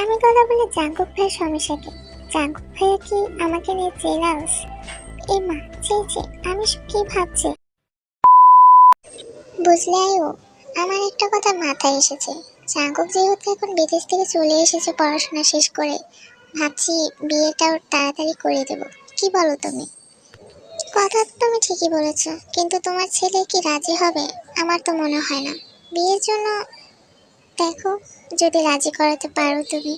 আমি কথা বলে জাঙ্কুক ভাইয়ের সমস্যা কি? জাঙ্কুক ভাইয়া কি আমাকে নিয়ে জেলাস এ মা চে চে আমি কি ভাবছি? বুঝলে আয়ু, আমার একটা কথা মাথায় এসেছে। জাঙ্কুক যেহেতু এখন বিদেশ থেকে চলে এসেছে পড়াশোনা শেষ করে, ভাবছি বিয়েটাও তাড়াতাড়ি করে দেব। কি বলো তুমি? কথা তুমি ঠিকই বলেছ, কিন্তু তোমার ছেলে কি রাজি হবে? আমার তো মনে হয় না। বিয়ের জন্য, দেখো যদি রাজি করাতে পারো তুমি।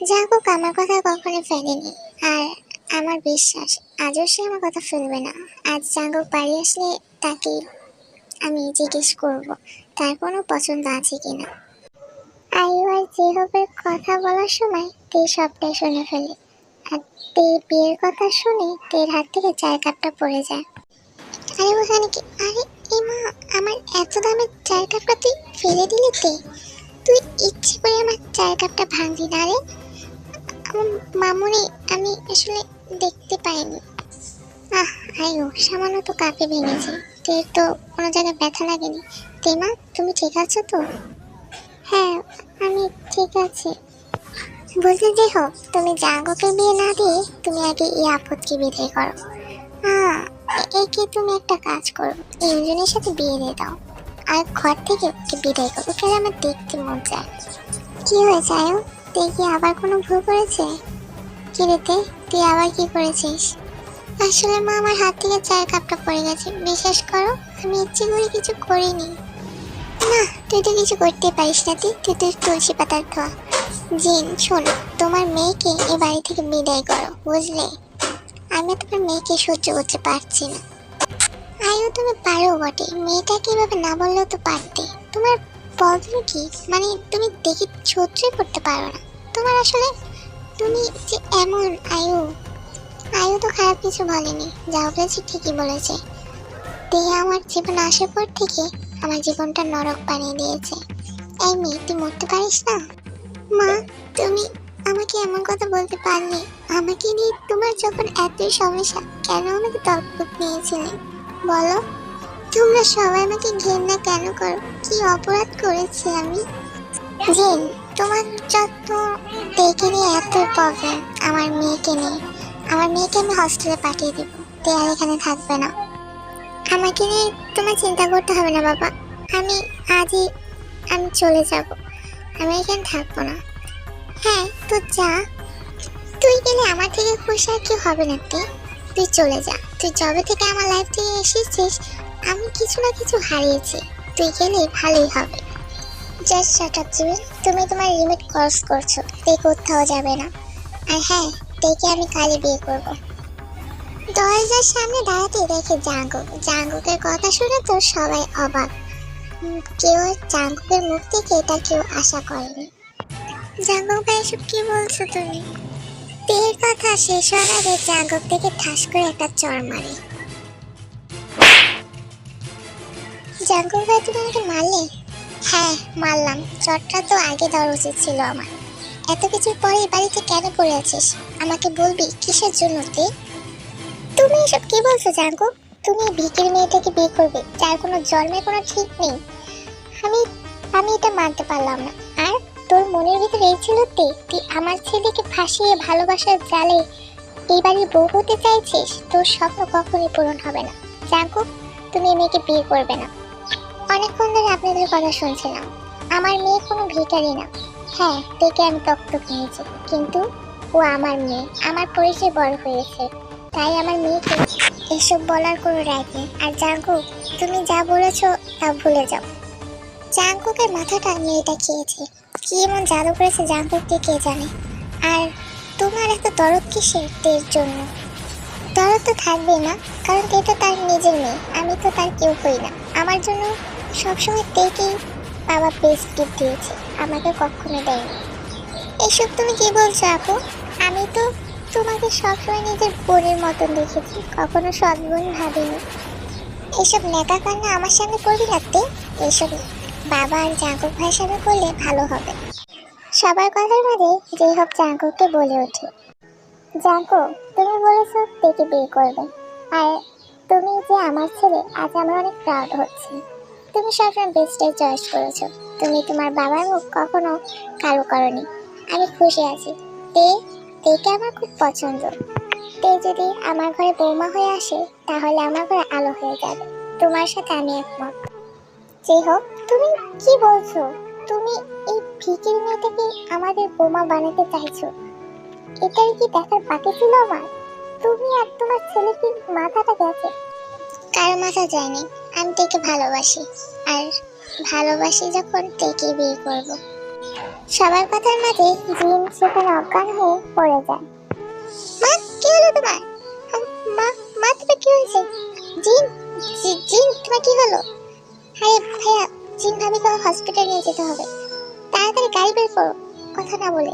জাঙ্কুক আমার কথা কখনো ফেলেনি। আর আমার বিশ্বাস, আজও সে আমার কথা ফেলবে না। আজ জাঙ্কুক বাড়ি আসলে তাকে আমি জিজ্ঞেস করব, তার কোনো পছন্দ আছে কিনা। আর জেহবের কথা বলার সময় তে সবটাই শুনে ফেলে। আর তে বিয়ের কথা শুনে তের হাত থেকে চায়ের কাপটা পড়ে যায়। আরে, ওখানে কি? আরে এই মা, আমার এত দামের চায়ের কাপটা তুই ফেলে দিলি তে? ইচ্ছে করে আমার চায়ের কাপটা না রে। আমার মামুনি, আমি আসলে দেখতে পাইনি। আহ আয়ো সামান্য তো কাপে ভেঙেছে। তের তো কোনো জায়গায় ব্যথা লাগেনি। তেমা তুমি ঠিক আছো তো? হ্যাঁ আমি ঠিক আছি। বলতে যে হোক, তুমি জাগোকে বিয়ে না দিয়ে তুমি আগে এই আপদকে বিদায় করো। হ্যাঁ একে তুমি একটা কাজ করো। ইঞ্জনের সাথে বিয়ে দিয়ে দাও। আর ঘর থেকে ওকে বিদায় করো ওকে আমার দেখতে মন চায় কি হয়েছে আয়ো তুই কি আবার কোনো ভুল করেছে? কি রেতে তুই আবার কি করেছিস? আসলে মা আমার হাত থেকে চায়ের কাপটা পড়ে গেছে। বিশ্বাস করো, আমি ইচ্ছে করে কিছু করিনি। না, তুই তো কিছু করতে পারিস না তুই তুই তো তুলসী পাতার ধোয়া। জিন, শোন, তোমার মেয়েকে এ বাড়ি থেকে বিদায় করো, বুঝলে? আমি তোমার মেয়েকে সহ্য করতে পারছি না। আয়ু তুমি পারো বটে মেয়েটাকে এভাবে না বললেও তো পারতে। তোমার প্রবলেম কি? মানে তুমি দেখি সহ্যই করতে পারো না। তোমার আসলে তুমি যে এমন আয়ু আয়ু তো খারাপ কিছু বলেনি, যা বলেছে ঠিকই বলেছে। দেহে আমার জীবন আসার পর থেকে আমার জীবনটা নরক বানিয়ে দিয়েছে। এই মেয়ে, তুই মরতে পারিস না? মা, তুমি আমাকে এমন কথা বলতে পারলে, আমাকে নিয়ে তোমার যখন এতই সমস্যা, কেন আমাকে দত্তক নিয়েছিলে? বলো, তোমরা সবাই আমাকে ঘেন্না কেন করো? কি অপরাধ করেছি আমি? জিন, তোমার যত দেখে নিয়ে এত প্রবলেম আমার মেয়েকে নিয়ে। আমার মেয়েকে আমি হস্টেলে পাঠিয়ে দেবো আর এখানে থাকবে না। আমাকে নিয়ে তোমার চিন্তা করতে হবে না, বাবা। আমি, আজই আমি চলে যাব। আমি এখানে থাকব না। হ্যাঁ তো যা। তুই গেলে আমার থেকে খুশি আর কি হবে না তুই তুই চলে যা। তুই যবে থেকে আমার লাইফ থেকে এসেছিস, আমি কিছু না কিছু হারিয়েছি। তুই গেলে ভালোই হবে। জাস্ট শাট আপ জিমিন তুমি তোমার লিমিট ক্রস করছ। তুই কোথাও যাবে না। আর হ্যাঁ তেকে আমি কালই বিয়ে করব। দরজার সামনে দাঁড়াতে দেখে জাঙ্গুক জাঙ্গুকের কথা শুনে তো সবাই অবাক। কেউ জাঙ্গুকের মুখ থেকে এটা কেউ আশা করেনি। জাঙ্গুক ভাই, এসব কি বলছো তুমি? তের কথা শেষ হওয়ার আগে জাঙ্গুক থেকে ঠাস করে একটা চড় মারে। জাঙ্গুক ভাই, তুমি আমাকে মারলে? হ্যাঁ মারলাম। চটটা তো আগে দেওয়া উচিত ছিল আমার। এত কিছুর পরে বাড়িতে কেন পড়ে আছিস? আমাকে বলবি কিসের জন্য তুই? তুমি এসব কি বলছো জাঙ্কু তুমি ভিকের মেয়েটাকে বিয়ে করবে, যার কোনো জন্মের কোনো ঠিক নেই। আমি আমি এটা মানতে পারলাম না। তোর মনের ভিতরে এই ছিল তে, তুই আমার ছেলেকে ফাঁসিয়ে ভালোবাসার জালে এই বউ হতে চাইছিস, তোর স্বপ্ন কখনোই পূরণ হবে না। জাঙ্কু, তুমি মেয়েকে বিয়ে করবে না। অনেকক্ষণ ধরে আপনাদের কথা শুনছিলাম। আমার মেয়ে কোনো ভিখারি না। হ্যাঁ দেখে আমি তক্তক নিয়েছি কিন্তু ও আমার মেয়ে। আমার পরিচয় বড় হয়েছে, তাই আমার মেয়েকে এসব বলার কোনো রাইট নেই। আর জাঙ্কু, তুমি যা বলেছ তা ভুলে যাও। জাঙ্কুকের মাথাটা মেয়েটা খেয়েছে। কি এমন জাদু করেছে জাঙ্কুককে কে জানে? আর তোমার এত দরদ কিসের জন্য? দরদ তো থাকবেই না কারণ তে তো তার নিজের মেয়ে। আমি তো তার কেউ হই না। আমার জন্য সবসময় তেকেই বাবা বেস্ট গিফট দিয়েছে। আমাকে কখনো দেয়নি। এসব তুমি কি বলছো আপু? আমি তো তোমাকে সবসময় নিজের বোনের মতন দেখেছি, কখনো সদ্গুণ ভাবিনি। এসব নেকা কান্না আমার সামনে করবি রাখতে এসব বাবা আর জাঙ্কুক ভাইয়ের সামনে করলে ভালো হবে। সবার কথার মাঝে হোক জাঙ্কুককে বলে ওঠে, জাঙ্কু, তুমি বলেছ তেকে বিয়ে করবে। আর তুমি যে আমার ছেলে, আজ আমার অনেক প্রাউড হচ্ছে। তুমি সবসময় বেস্টটাই চয়েস করেছ। তুমি তোমার বাবার মুখ কখনো কালো করনি। আমি খুশি আছি। তে, তেকে আমার খুব পছন্দ। তে যদি আমার ঘরে বৌমা হয়ে আসে, তাহলে আমার ঘরে আলো হয়ে যাবে। তোমার সাথে আমি একমত। যাই হোক তুমি কি বলছো? তুমি এই ভিকির মেয়েটাকে আমাদের বোমা বানাতে চাইছো। এটাই কি দেখার বাকি ছিল আমার? তুমি আর তোমার ছেলে কি মাথাটা গেছে। কারও মাথা যায়নি। আমি তেকে ভালোবাসি। আর ভালোবাসি যখন তেকে বিয়ে করব। সবার কথার মাঝে জিন সেখানে অজ্ঞান হয়ে পড়ে যায়। মা কি হলো তোমার? মা মা তোমার কি হয়েছে? জিন জিন তোমার কি হলো? আরে ভাইয়া জিন ভাবিকে হসপিটাল নিয়ে যেতে হবে। তাড়াতাড়ি গাড়ি বের করো, কথা না বলে।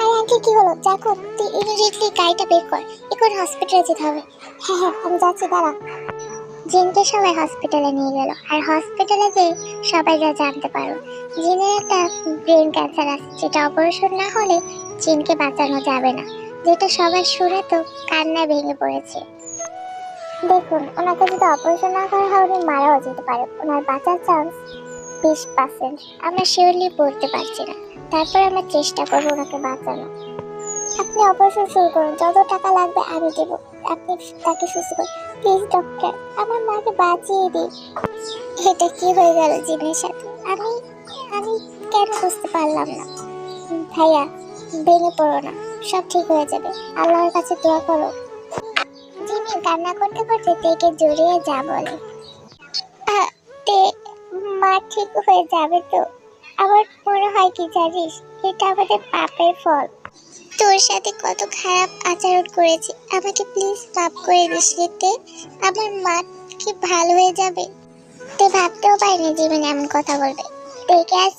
আরে আন্টি, কি হলো? দেখো তুই ইমিডিয়েটলি গাড়িটা বের কর, এখন হসপিটালে যেতে হবে। হ্যাঁ হ্যাঁ আমি যাচ্ছি, দাঁড়া। জিনকে সবাই হসপিটালে নিয়ে গেল। আর হসপিটালে যে সবাই যা জানতে পারো। জিনের একটা ব্রেন ক্যান্সার আছে, যেটা অপারেশন না হলে জিনকে বাঁচানো যাবে না। যেটা সবাই শুনে তো কান্নায় ভেঙে পড়েছে। দেখুন, ওনাকে যদি অপারেশন না করা হয়, উনি মারাও যেতে পারে। ওনার বাঁচার চান্স বিশ পার্সেন্ট আমরা শিওরলি বলতে পারছি না। তারপর আমরা চেষ্টা করব ওনাকে বাঁচানো আপনি অপারেশন শুরু করুন। যত টাকা লাগবে, আমি দেবো। আপনি তাকে সুস্থ করুন। প্লিজ ডক্টর আমার মাকে বাঁচিয়ে দিন। এটা কি হয়ে গেল জিনের সাথে? আমি আমি কেন বুঝতে পারলাম না। ভাইয়া, ভেঙে পড়ো না। সব ঠিক হয়ে যাবে। আল্লাহর কাছে দোয়া করো। জিমি কান্না করতে করতে তেকে জড়িয়ে যা বলে। তে, মা ঠিক হয়ে যাবে তো? আমার মনে হয় কি জানিস, এটা আমাদের পাপের ফল। তোর সাথে কত খারাপ আচরণ করেছি, আমাকে প্লিজ মাফ করে দিস তে। আমার মা কি ভালো হয়ে যাবে? তে ভাবতেও পারিনি জীবনে এমন কথা বলবে। দেখে আজ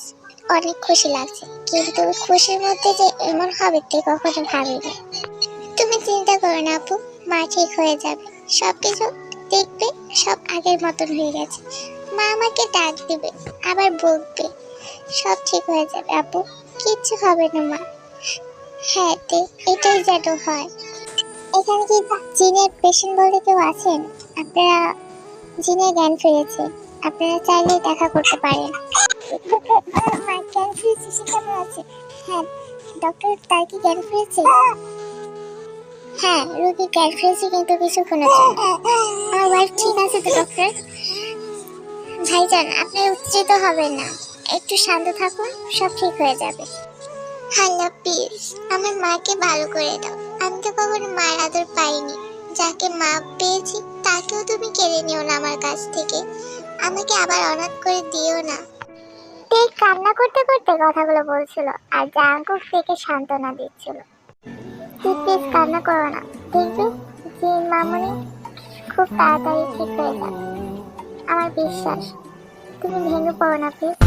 অনেক খুশি লাগছে, কিন্তু খুশির মধ্যে যে এমন হবে তে কখনো ভাবিনি। তুমি চিন্তা করো না আপু মা ঠিক হয়ে যাবে। সবকিছু দেখবে সব আগের মতন হয়ে গেছে। মা আমাকে ডাক দিবে আবার বকবে। সব ঠিক হয়ে যাবে আপু কিচ্ছু হবে না মা। হ্যাঁ এটাই যেন হয়। এখানে কি জিনের পেশেন্ট বলতে কেউ আছেন? আপনারা জিনের জ্ঞান ফিরেছে। আপনারা চাইলে দেখা করতে পারেন। জ্ঞান ফিরেছে সে কেমন আছে। হ্যাঁ ডক্টর তার কি জ্ঞান ফিরেছে? হ্যাঁ রোগী জ্ঞান ফিরেছে কিন্তু কিছুক্ষণের জন্য আমার ওয়াইফ ঠিক আছে তো ডক্টর ভাইজান, আপনি উত্তেজিত হবেন না। একটু শান্ত থাকুন, সব ঠিক হয়ে যাবে। হাল্লা প্লিজ আমার মাকে ভালো করে দাও। আমি তো কখনো মার আদর পাইনি। যাকে মা পেয়েছি, তাকেও তুমি কেড়ে নিও না আমার কাছ থেকে। আমাকে আবার অনাথ করে দিও না। তে কান্না করতে করতে কথাগুলো বলছিল, আর জাঙ্কুক থেকে সান্ত্বনা দিচ্ছিল। তুই কান্না করো না। দেখবে যে মামনি খুব তাড়াতাড়ি ঠিক হয়ে যাবে। আমার বিশ্বাস, তুমি ভেঙে পড়ো না প্লিজ